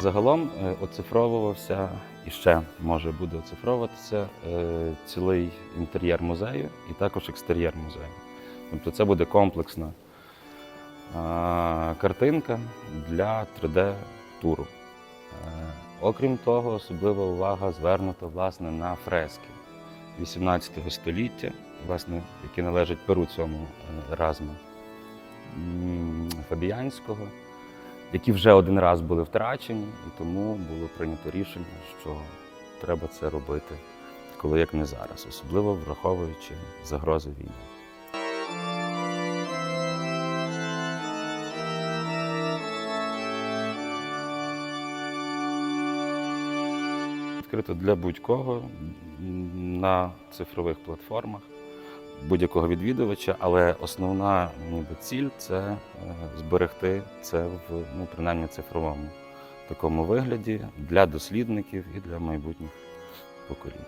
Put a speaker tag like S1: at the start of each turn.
S1: Загалом е, оцифровувався і ще може буде оцифровуватися е, цілий інтер'єр музею і також екстер'єр музею. Тобто це буде комплексна картинка для 3D-туру. Е, Окрім того, особлива увага звернута власне на фрески 18 століття, власне, які належать перу цьому Еразму Фабіянського, які вже один раз були втрачені, і тому було прийнято рішення, що треба це робити, коли як не зараз, особливо враховуючи загрози війни. Відкрито для будь-кого на цифрових платформах, будь-якого відвідувача, але основна ніби ціль це е, зберегти це в ну, принаймні цифровому такому вигляді для дослідників і для майбутніх поколінь.